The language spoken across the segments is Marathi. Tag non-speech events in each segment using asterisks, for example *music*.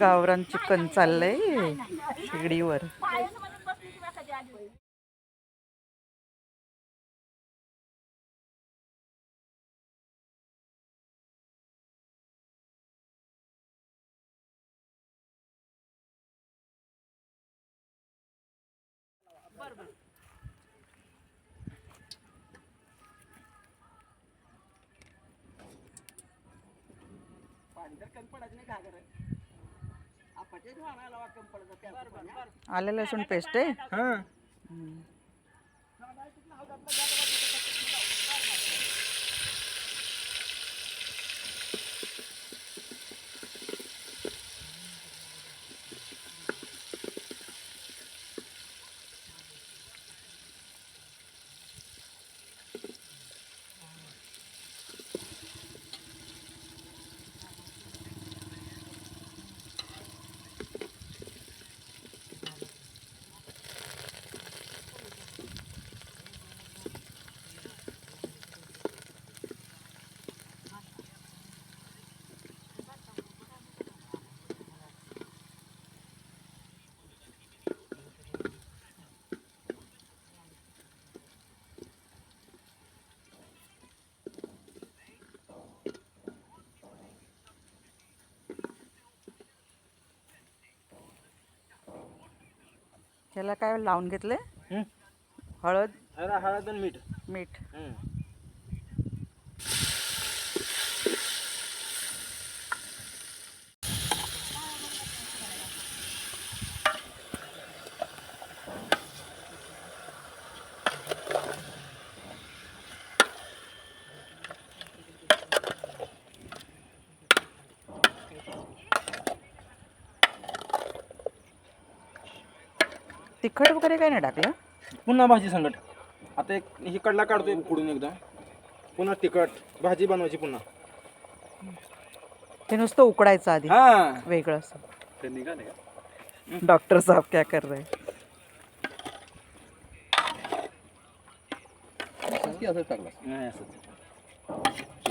गावरान चिकन चाललंय शेगडीवर. आलं लसूण पेस्ट आहे? ह्याला काय लावून घेतले हं? हळद? हळद आणि मीठ. मीठ. तिखट वगैरे काय नाही टाकलं? पुन्हा भाजी संगट आता एक ही कडला काढतोय उकडून एकदा. पुन्हा तिखट. भाजी बनवायची पुन्हा. ते नुसतं उकडायचं आधी. हा. वेगळं असं. ते निघाले का डॉक्टर साहब क्या कर रहे हैं? नाही असं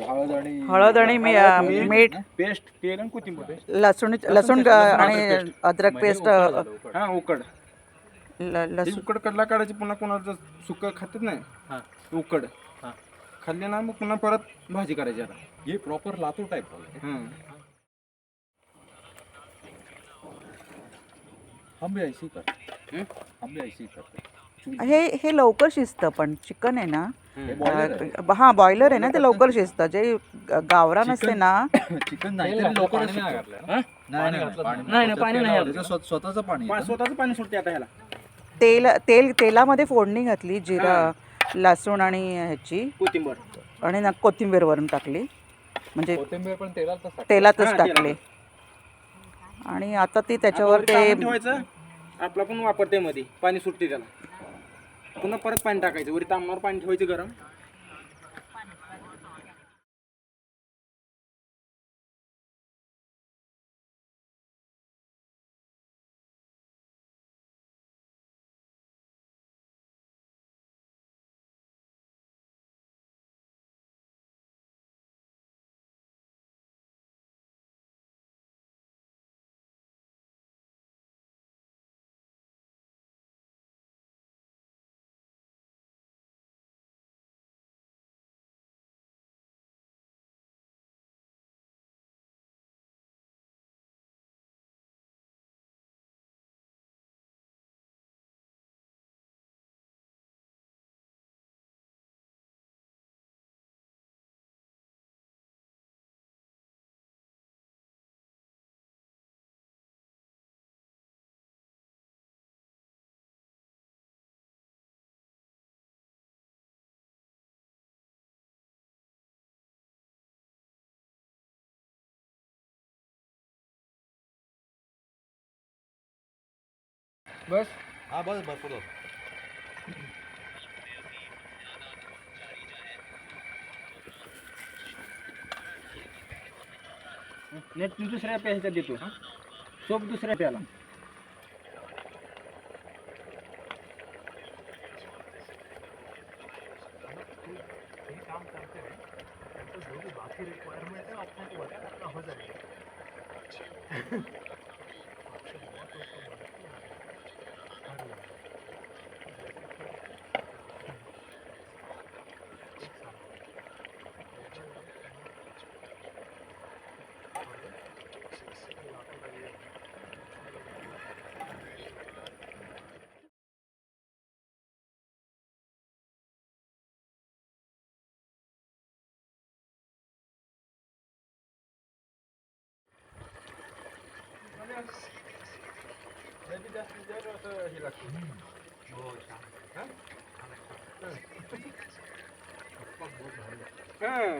हळद आणि हळद आणि मी- अं, मीठ. पेस्ट तेल आणि कोथिंबीर. पेस्ट लसूण लसूण आणि अद्रक पेस्ट हा उकड ल- ही लसूण उकड कडला काढायची पुन्हा कोणाचं सुक खातात नाही उकड. खाल्ले ना मग पुन्हा परत भाजी करायची आता. हे प्रॉपर लातूर टाईप हं. हम भी ऐसी करते हं? हम भी ऐसी करते हे हे लवकर शिजतं पण चिकन आहे ना. हे. boiler आहे. अं, हा बॉयलर आहे ना ते लवकर शिजतं. जे ग- गावरान असते ना चिकन नाही तरी लवकर? नाही नाही नाही, नाही, पाणी नाही स्वतःचं पाणी पा-. स्वतःच पाणी सुटते आता ह्याला. तेल तेल तेलामध्ये फोडणी घातली जिरं लसूण आणि ह्याची. कोथिंबीर. आणि ना कोथिंबीर वरून टाकली. म्हणजे कोथिंबीर पण तेलातच टाकले. आणि आता ती त्याच्यावर ते ठेवायचं. आपला पण वापरते मध्ये पाणी सुटते त्याला. पुन्हा परत पाणी टाकायचं. वरी तांबणार पाणी ठेवायचं गरम. बस हा बस भरपूर होतं. नेट दुसऱ्या प्यायच्या देतो सोप दुसऱ्या प्याला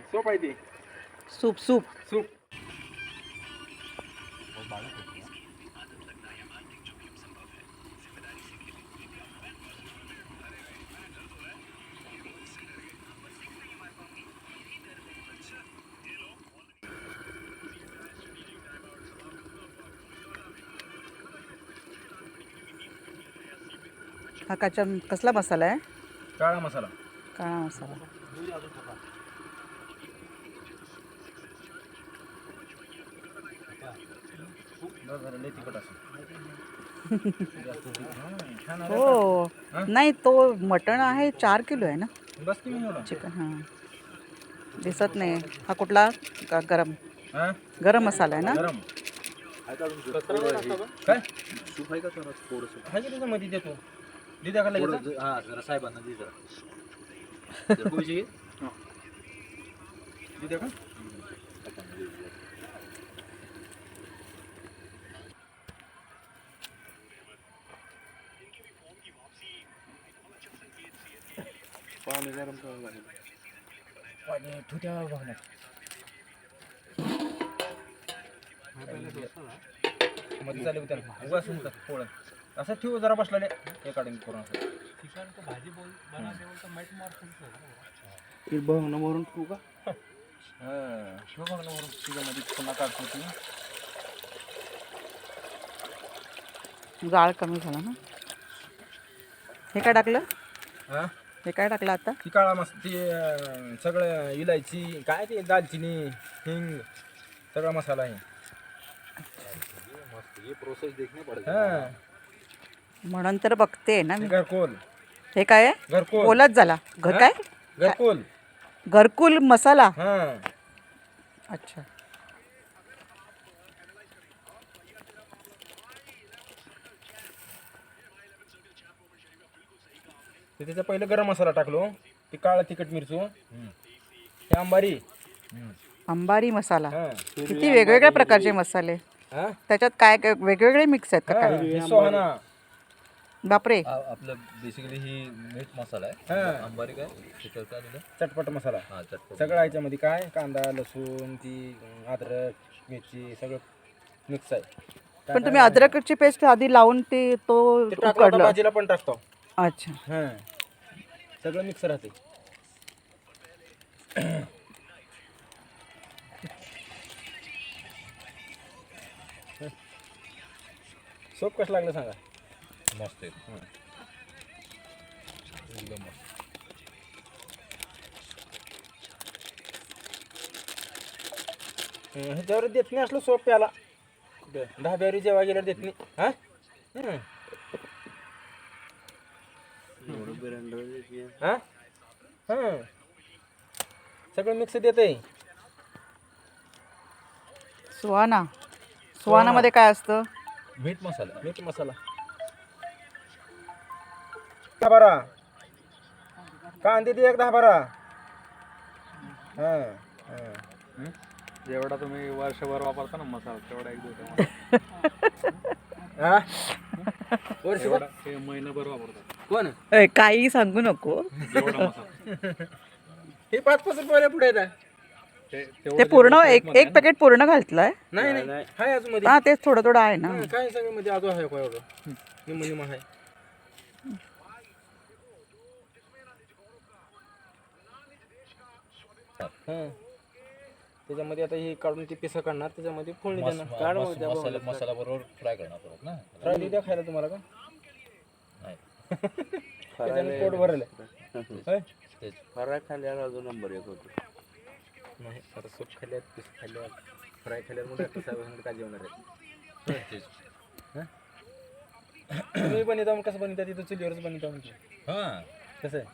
सोप आहे ती सूप सूप हा काचा कसला मसाला आहे? काळा मसाला. काळा मसाला. हो. नाही तो मटण आहे चार किलो आहे ना? चिकन हां. दिसत नाही. हा कुठला? का गरम. हा? गरम मसाला आहे ना? गरम. काय? आहे का लगेच हा जरा साहेबांना दे जरा दिद्या का? पाणी गरम करावं लागेल. पाणी ठुत्या बघण्यात मध्ये चालू उतर उगा सुनतात पोळं. असं ठेवू जरा बसलेले. हे काढून करून असं बघ वरून ठेवू का? हा ठेवू बघ वरून. तुझ्यामध्ये पुन्हा काढतो तू. जाळ कमी झाला ना. हे काय टाकलं? हा? हे काय टाकलं आता? ती काळा मस्त ती अं, सगळं इलायची काय ते दालचिनी हिंग सगळा मसाला आहे. मस्त ये प्रोसेस देखने पड़ेगा हा. म्हणून तर बघते ना ते मी घरकोल. हे काय? आहे घरकोल झाला. घर? काय? घरकोल. घरकुल मसाला. हा. अच्छा. ते त्याचा पहिलं गरम मसाला टाकलो. ती काळा तिखट मिरचू. हे अंबारी अंबारी मसाला. हा. किती वेगवेगळ्या प्रकारचे मसाले. हा? त्याच्यात काय काय वेगवेगळे मिक्स आहेत का हा, काय? हे सोहाना. बापरे. आ- आपलं बेसिकली ही मीठ मसाला हा. आहे अंबारी काय? त्याच्यावर काय दिलं? चटपट मसाला. हा चटपट. सगळं याच्यामध्ये काय? कांदा लसूण ती अं, अद्रक मिरची सगळं मिक्स आहे. पण तुम्ही अद्रकची पेस्ट आधी लावून ते तो ते टाकलं आता उकडलं. भाजीला पण टाकतो. अच्छा. हा. सगळं मिक्स राहते. सोप कसं लागलं सांगा? मस्त आहे एकदम मस्त. हं, ह्याच्यावर देत नाही असलं सोप प्याला. ढाब्यावर जेव्हा गेल्यावर देत नाही. हा? हं. हा? हं. सगळं मिक्स देत आहे सुहाना. सुहानामध्ये काय असतं? मीठ मसाला. मीठ मसाला. दहा बारा. कांदे दे एक दहा बारा. हां हां. जेवढा तुम्ही वर्षभर वापरता ना मसाला तेवढा एक दिवस हा? महिनाभर वापरतात. कोण? ए, काही सांगू नको. जेवढा मसाला. हे पाच पाच रुपयाला पुढे येतात ते ते पूर्ण एक एक पॅकेट पूर्ण घातलंय नाही नाही. हाय अजून मध्ये हा तेच थोडं थोडं आहे ना. काय सगळं मध्ये अजून आहे का एवढं निम निम आहे. हं. त्याच्यामध्ये आता हे काढून ते पिसं काढणार त्याच्यामध्ये फोडणी देणार. काढ मग त्या मसाला. मसाला बरोबर फ्राय करणार परत ना? फ्राय देऊ द्या खायला तुम्हाला का? नाही. *laughs* त्याच्याने पोट भरलं? *laughs* तेच. फराळ खाल्ल्यावर अजून नंबर एक होतो. नाही आता सूप खाल्ल्यात पीस खाल्ल्यात फ्राय खाल्ल्यात मग डॉक्टर साहेब का जेवणार आहेत तुम्ही बनवता मग कसं बनवता तिथं चुलीवरच बनवता म्हणजे हां. कसं आहे?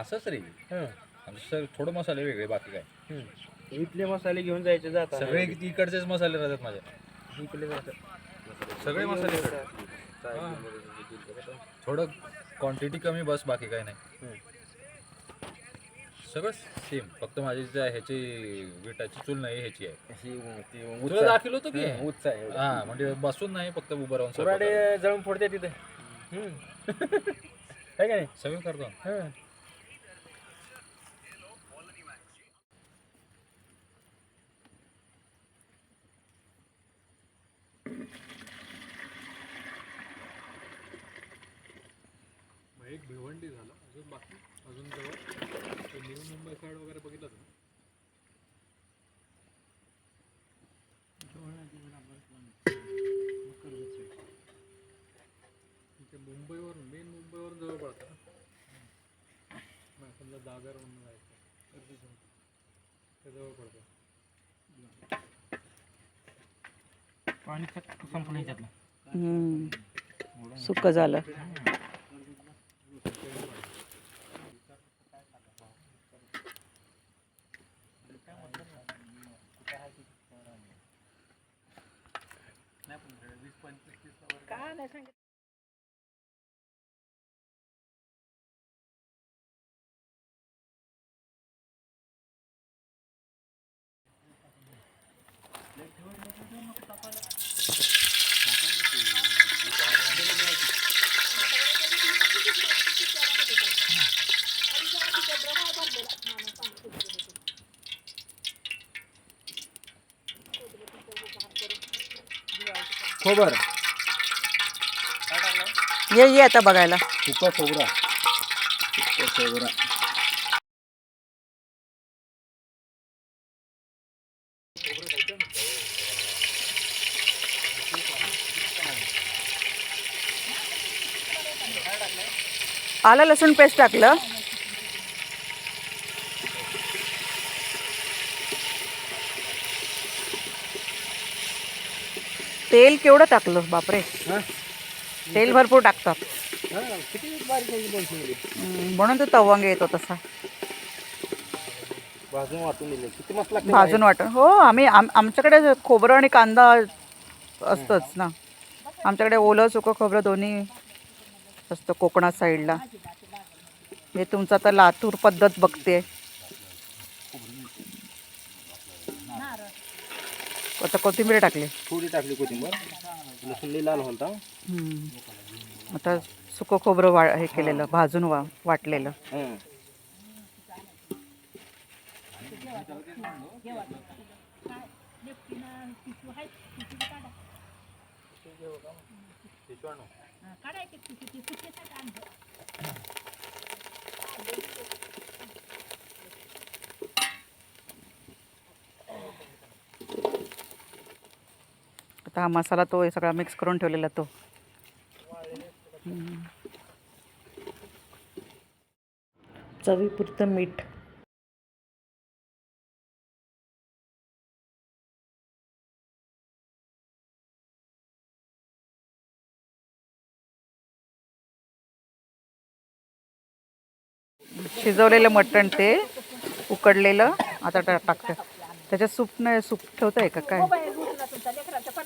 असंच रे. हां. आमचं सर थोडं मसाले वेगळे बाकी काय? हम्म. इथले मसाले घेऊन जायचे जातात सगळे इकडचेच मसाले राहतात माझ्या इकडले जातात. सगळे मसाले इकडे. थोडं क्वांटिटी कमी बस बाकी काय नाही. सगळं सेम फक्त माझी ज्या ह्याची विटाची चूल नाही ह्याची आहे. तुला दाखल होतो की? हं, उच्च आहे. हा म्हणजे बसून नाही फक्त उभं राहून करायचं. जळून फोडते तिथे. हम्म. *laughs* आहे का नाही? सगळं करतो. हां मग एक भिवंडी झालं अजून बाकी अजून जवळ ते साईड वगैरे बघितलं ना? मुंबईवरून मेन मुंबईवरून जवळ पडतं ना? समजा दादरवरून जायचं तर तिथून ते जवळ पडतं. पाणी वीस पंचवीस ह्याच्यातलं काय नाही झालं खोबर ये ये आता बघायला. सुका खोबरा. सुका खोबरा. आलं लसूण पेस्ट टाकलं. तेल केवढं टाकलं बापरे. तेल भरपूर टाकतात. म्हणून तो तवंग येतो तसा. भाजून वाटून दिले किती मस्त लागते भाजून वाटण हो आम्ही आम आमच्याकडे खोबरं आणि कांदा असतंच ना. आमच्याकडे ओलं सुकं खोबरं दोन्ही असतं कोकणात साईडला. हे तुमचं आता लातूर पद्धत बघते. आता कोथिंबीर टाकली थोडी टाकली कोथिंबर लसूण लई लाल होता हम्म. आता सुकं खोबरं वा हे केलेलं भाजून वा वाटलेलं हां आता हा मसाला तो हे सगळा मिक्स करून ठेवलेला तो. चवीपुरतं मीठ. शिजवलेलं मटण ते उकडलेलं आता टाकते. त्याच्यात सूप नाही सूप ठेवतं आहे का? काय?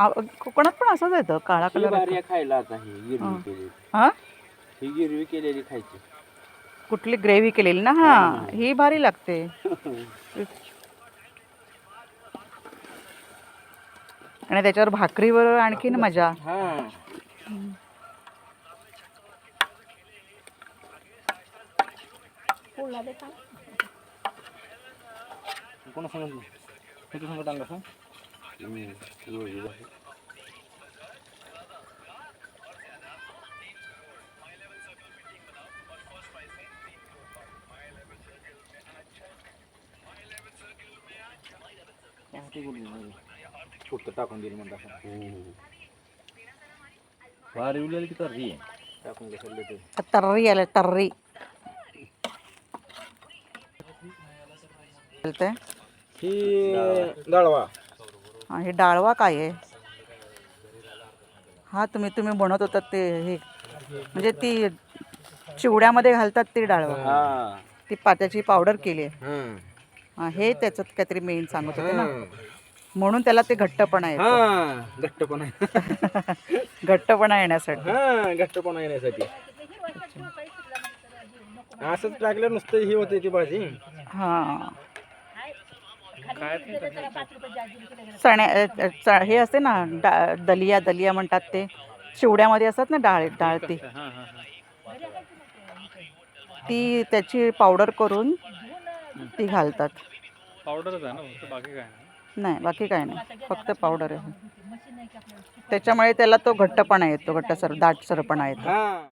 कोकणात पण असंच येतं काळा ही कलर भारी खायला आता ही गिरवी केलेली. हा? ही गिरवी केलेली खायची. कुठली ग्रेव्ही केलेली ना? हा. ही. भारी लागते. आणि त्याच्यावर भाकरीवर आणखीन मजा. हां. कोण सांगितलं किती सांगत ഇത് ഒഴിവായി टाकून दिली म्हणतात तर्री टाकून घेतले ते तर्री आलं तर्री हे दळवा हा हे डाळवा काय आहे? हा तुम्ही तुम्ही बनवत होतात ते हे. म्हणजे ती चिवड्यामध्ये घालतात ती डाळवा. हा. ती पात्याची पावडर केली आहे. हा. हा, हे त्याच्यात काहीतरी मेन सांगत होते ना. म्हणून त्याला ते घट्टपणा येतो. हा घट्टपणा. आहे. *laughs* घट्टपणा येण्यासाठी. हा घट्टपणा येण्यासाठी. असंच टाकलं नुसतं ही होते ती भाजी. हा. चण्या च- हे असते ना डा दलिया दलिया म्हणतात ते. चिवड्यामध्ये असतात ना डाळ डाळ ती. ती त्याची पावडर करून ती घालतात. पावडरच आहे ना फक्त बाकी काय नाही? नाही बाकी काय नाही. फक्त पावडर आहे. त्याच्यामुळे त्याला तो घट्टपणा येतो घट्टसर दाटसरपणा येतो. हा.